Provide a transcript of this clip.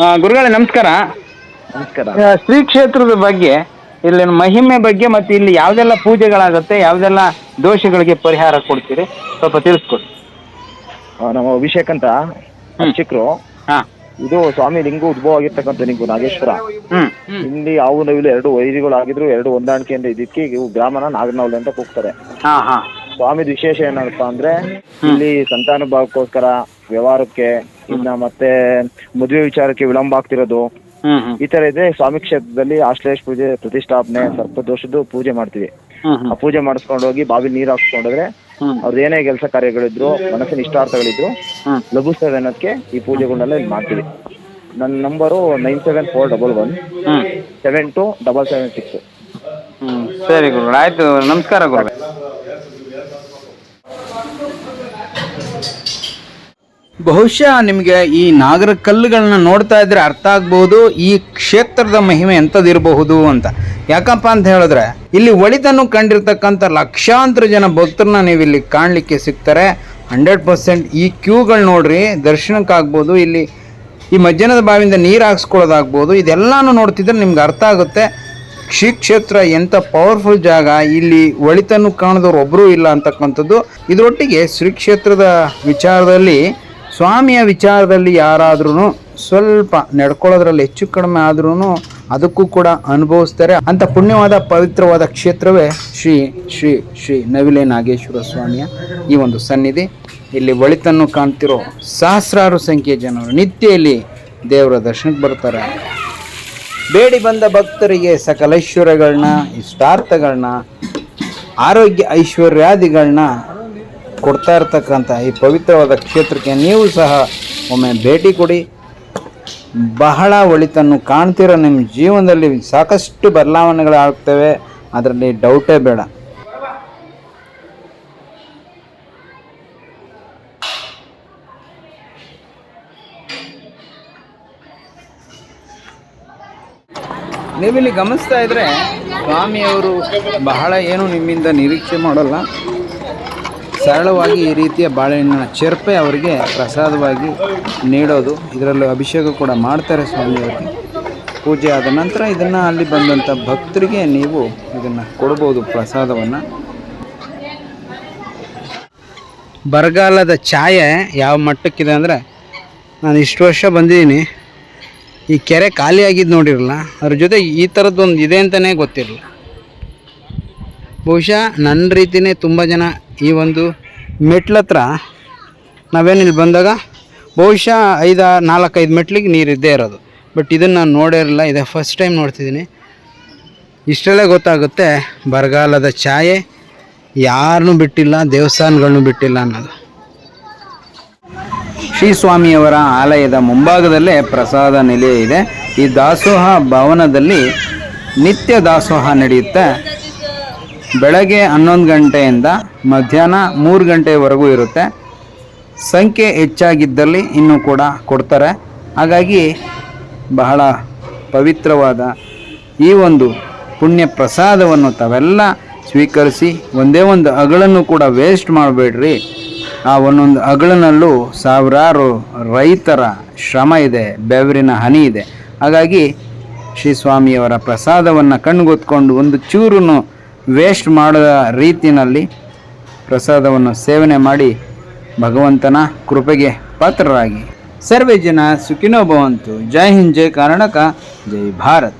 ಗುರುಗಳೇ ನಮಸ್ಕಾರ. ನಮಸ್ಕಾರ. ಆ, ಶ್ರೀ ಕ್ಷೇತ್ರದ ಬಗ್ಗೆ ಇಲ್ಲಿ ಮಹಿಮೆ ಬಗ್ಗೆ ಮತ್ತೆ ಇಲ್ಲಿ ಯಾವ್ದೆಲ್ಲ ಪೂಜೆಗಳಾಗುತ್ತೆ ಯಾವ್ದೆಲ್ಲ ದೋಷಗಳಿಗೆ ಪರಿಹಾರ ಕೊಡ್ತೀರಿ? ಸ್ವಲ್ಪ ತಿಳಿಸ್ಕೊಡಿ. ಆ, ನಮ್ಮ ಅಭಿಷೇಕ್ ಅಂತ ಅರ್ಚಕರು. ಹಾ. ಇದು ಸ್ವಾಮಿ ಲಿಂಗು ಉದ್ಭವ ಆಗಿರ್ತಕ್ಕಂಥ ಲಿಂಗು ನಾಗೇಶ್ವರ. ಹ್ಮ್. ಇಲ್ಲಿ ಅವು ನವಿಲು ಎರಡು ವೈರಿಗಳು ಆಗಿದ್ರು ಎರಡು ಹೊಂದಾಣಿಕೆಯಿಂದ ಇದಕ್ಕೆ ಇವು ಗ್ರಾಮನ ನಾಗನವಲೆ ಅಂತ ಕೂಗ್ತಾರೆ. ಹಾ ಹಾಂ. ಸ್ವಾಮಿದ ವಿಶೇಷ ಏನಪ್ಪ ಅಂದ್ರೆ ಇಲ್ಲಿ ಸಂತಾನ ಭಾಗಕ್ಕೋಸ್ಕರ ವ್ಯವಹಾರಕ್ಕೆ ಇನ್ನ ಮತ್ತೆ ಮದುವೆ ವಿಚಾರಕ್ಕೆ ವಿಳಂಬ ಆಗ್ತಿರೋದು ಈ ತರ ಇದೆ. ಸ್ವಾಮಿ ಕ್ಷೇತ್ರದಲ್ಲಿ ಆಶ್ಲೇಷ ಪೂಜೆ ಪ್ರತಿಷ್ಠಾಪನೆ ಸರ್ಪದೋಷದ್ದು ಪೂಜೆ ಮಾಡ್ತೀವಿ. ಆ ಪೂಜೆ ಮಾಡಿಸ್ಕೊಂಡು ಹೋಗಿ ಬಾವಿ ನೀರು ಹಾಕ್ಸ್ಕೊಂಡ್ರೆ ಅವ್ರದ್ದು ಏನೇ ಕೆಲಸ ಕಾರ್ಯಗಳಿದ್ರು ಮನಸ್ಸಿನ ಇಷ್ಟಾರ್ಥಗಳಿದ್ರು ಲಭಿಸ್ತವೆ ಅನ್ನೋದಕ್ಕೆ ಈ ಪೂಜೆಗಳನ್ನೆಲ್ಲ ಇಲ್ಲಿ ಮಾಡ್ತೀವಿ. ನನ್ನ number nine seven four double one seven two double seven six. ಸರಿ ಗುರುಗಳು ಆಯ್ತು. ನಮಸ್ಕಾರ ಗುರುಗಳೇ. ಬಹುಶಃ ನಿಮಗೆ ಈ ನಾಗರ ಕಲ್ಲುಗಳನ್ನ ನೋಡ್ತಾ ಇದ್ರೆ ಅರ್ಥ ಆಗ್ಬಹುದು, ಈ ಕ್ಷೇತ್ರದ ಮಹಿಮೆ ಎಂಥದ್ದಿರಬಹುದು ಅಂತ. ಯಾಕಪ್ಪ ಅಂತ ಹೇಳಿದ್ರೆ, ಇಲ್ಲಿ ಒಳಿತನ್ನು ಕಂಡಿರ್ತಕ್ಕಂಥ ಲಕ್ಷಾಂತರ ಜನ ಭಕ್ತರನ್ನ ನೀವು ಇಲ್ಲಿ ಕಾಣಲಿಕ್ಕೆ ಸಿಗ್ತಾರೆ. ಹಂಡ್ರೆಡ್ ಪರ್ಸೆಂಟ್ ಈ ಕ್ಯೂಗಳು ನೋಡ್ರಿ, ದರ್ಶನಕ್ಕಾಗ್ಬೋದು, ಇಲ್ಲಿ ಈ ಮಜ್ಜನದ ಬಾವಿಯಿಂದ ನೀರು ಹಾಕ್ಸ್ಕೊಳ್ಳೋದಾಗ್ಬೋದು, ಇದೆಲ್ಲಾನು ನೋಡ್ತಿದ್ರೆ ನಿಮ್ಗೆ ಅರ್ಥ ಆಗುತ್ತೆ. ಕ್ಷೇತ್ರ ಎಂಥ ಪವರ್ಫುಲ್ ಜಾಗ. ಇಲ್ಲಿ ಒಳಿತನ್ನು ಕಾಣದವ್ರು ಒಬ್ಬರೂ ಇಲ್ಲ ಅಂತಕ್ಕಂಥದ್ದು. ಇದರೊಟ್ಟಿಗೆ ಶ್ರೀ ಕ್ಷೇತ್ರದ ವಿಚಾರದಲ್ಲಿ, ಸ್ವಾಮಿಯ ವಿಚಾರದಲ್ಲಿ ಯಾರಾದ್ರೂ ಸ್ವಲ್ಪ ನಡ್ಕೊಳ್ಳೋದ್ರಲ್ಲಿ ಹೆಚ್ಚು ಕಡಿಮೆ ಆದ್ರೂ ಅದಕ್ಕೂ ಕೂಡ ಅನುಭವಿಸ್ತಾರೆ. ಅಂತ ಪುಣ್ಯವಾದ ಪವಿತ್ರವಾದ ಕ್ಷೇತ್ರವೇ ಶ್ರೀ ಶ್ರೀ ಶ್ರೀ ನವಿಲೆ ನಾಗೇಶ್ವರ ಸ್ವಾಮಿಯ ಈ ಒಂದು ಸನ್ನಿಧಿ. ಇಲ್ಲಿ ಒಳಿತನ್ನು ಕಾಣ್ತಿರೋ ಸಹಸ್ರಾರು ಸಂಖ್ಯೆಯ ಜನರು ನಿತ್ಯ ಇಲ್ಲಿ ದೇವರ ದರ್ಶನಕ್ಕೆ ಬರ್ತಾರೆ. ಬೇಡಿ ಬಂದ ಭಕ್ತರಿಗೆ ಸಕಲೈಶ್ವರ್ಯಗಳನ್ನ ಇಷ್ಟಾರ್ಥಗಳನ್ನ, ಆರೋಗ್ಯ ಐಶ್ವರ್ಯಾದಿಗಳನ್ನ ಕೊಡ್ತಾ ಇರ್ತಕ್ಕಂಥ ಈ ಪವಿತ್ರವಾದ ಕ್ಷೇತ್ರಕ್ಕೆ ನೀವು ಸಹ ಒಮ್ಮೆ ಭೇಟಿ ಕೊಡಿ. ಬಹಳ ಒಳಿತನ್ನು ಕಾಣ್ತಿರೋ, ನಿಮ್ಮ ಜೀವನದಲ್ಲಿ ಸಾಕಷ್ಟು ಬದಲಾವಣೆಗಳಾಗ್ತವೆ ಅದರಲ್ಲಿ ಡೌಟೇ ಬೇಡ. ನೀವಿಲ್ಲಿ ಗಮನಿಸ್ತಾ ಇದ್ರೆ ಸ್ವಾಮಿಯವರು ಬಹಳ ಏನು ನಿಮ್ಮಿಂದ ನಿರೀಕ್ಷೆ ಮಾಡೋಲ್ಲ. ಸರಳವಾಗಿ ಈ ರೀತಿಯ ಬಾಳೆಹಣ್ಣಿನ ಚೆರ್ಪೆ ಅವರಿಗೆ ಪ್ರಸಾದವಾಗಿ ನೀಡೋದು. ಇದರಲ್ಲೂ ಅಭಿಷೇಕ ಕೂಡ ಮಾಡ್ತಾರೆ ಸ್ವಾಮಿಯವರಿಗೆ ಪೂಜೆ ಆದ ನಂತರ ಇದನ್ನು ಅಲ್ಲಿ ಬಂದಂಥ ಭಕ್ತರಿಗೆ ನೀವು ಇದನ್ನು ಕೊಡ್ಬೋದು ಪ್ರಸಾದವನ್ನು. ಬರಗಾಲದ ಛಾಯೆ ಯಾವ ಮಟ್ಟಕ್ಕಿದೆ ಅಂದರೆ ನಾನು ಇಷ್ಟು ವರ್ಷ ಬಂದಿದ್ದೀನಿ. ಈ ಕೆರೆ ಖಾಲಿ ಆಗಿದ್ದು ನೋಡಿರಲ್ಲ, ಅದ್ರ ಜೊತೆ ಈ ಥರದ್ದೊಂದು ಇದೆ ಅಂತಲೇ ಗೊತ್ತಿರಲಿಲ್ಲ ಬಹುಶಃ ನನ್ನ ರೀತಿಯೇ ತುಂಬ ಜನ ಈ ಒಂದು ಮೆಟ್ಲತ್ರ ನಾವೇನಿಲ್ಲಿ ಬಂದಾಗ ಬಹುಶಃ ಐದು ನಾಲ್ಕೈದು ಮೆಟ್ಲಿಗೆ ನೀರು ಇದ್ದೇ ಇರೋದು. ಬಟ್ ಇದನ್ನು ನಾನು ನೋಡೇ ಇರಲಿಲ್ಲ ಇದೇ ಫಸ್ಟ್ ಟೈಮ್ ನೋಡ್ತಿದ್ದೀನಿ. ಇಷ್ಟರಲ್ಲೇ ಗೊತ್ತಾಗುತ್ತೆ, ಬರಗಾಲದ ಛಾಯೆ ಯಾರನ್ನೂ ಬಿಟ್ಟಿಲ್ಲ ದೇವಸ್ಥಾನಗಳನ್ನು ಬಿಟ್ಟಿಲ್ಲ ಅನ್ನೋದು. ಶ್ರೀ ಸ್ವಾಮಿಯವರ ಆಲಯದ ಮುಂಭಾಗದಲ್ಲೇ ಪ್ರಸಾದ ನಿಲಯ ಇದೆ. ಈ ದಾಸೋಹ ಭವನದಲ್ಲಿ ನಿತ್ಯ ದಾಸೋಹ ನಡೆಯುತ್ತೆ. ಬೆಳಗ್ಗೆ ಹನ್ನೊಂದು ಗಂಟೆಯಿಂದ ಮಧ್ಯಾಹ್ನ ಮೂರು ಗಂಟೆವರೆಗೂ ಇರುತ್ತೆ. ಸಂಖ್ಯೆ ಹೆಚ್ಚಾಗಿದ್ದಲ್ಲಿ ಇನ್ನೂ ಕೂಡ ಕೊಡ್ತಾರೆ. ಹಾಗಾಗಿ ಬಹಳ ಪವಿತ್ರವಾದ ಈ ಒಂದು ಪುಣ್ಯ ಪ್ರಸಾದವನ್ನು ತಾವೆಲ್ಲ ಸ್ವೀಕರಿಸಿ, ಒಂದೇ ಒಂದು ಅಗಳನ್ನು ಕೂಡ ವೇಸ್ಟ್ ಮಾಡಬೇಡ್ರಿ. ಆ ಒಂದೊಂದು ಅಗಳನಲ್ಲೂ ಸಾವಿರಾರು ರೈತರ ಶ್ರಮ ಇದೆ, ಬೆವರಿನ ಹನಿ ಇದೆ. ಹಾಗಾಗಿ ಶ್ರೀ ಸ್ವಾಮಿಯವರ ಪ್ರಸಾದವನ್ನು ಕಣ್ಗೊತ್ಕೊಂಡು ಒಂದು ಚೂರನ್ನು ವೇಸ್ಟ್ ಮಾಡದ ರೀತಿಯಲ್ಲಿ ಪ್ರಸಾದವನ್ನು ಸೇವನೆ ಮಾಡಿ ಭಗವಂತನ ಕೃಪೆಗೆ ಪಾತ್ರರಾಗಿ. ಸರ್ವೇ ಜನ ಸುಖಿನೋ ಭವಂತು. ಜೈ ಹಿಂದ್, ಜೈ ಕರ್ನಾಟಕ, ಜೈ ಭಾರತ್.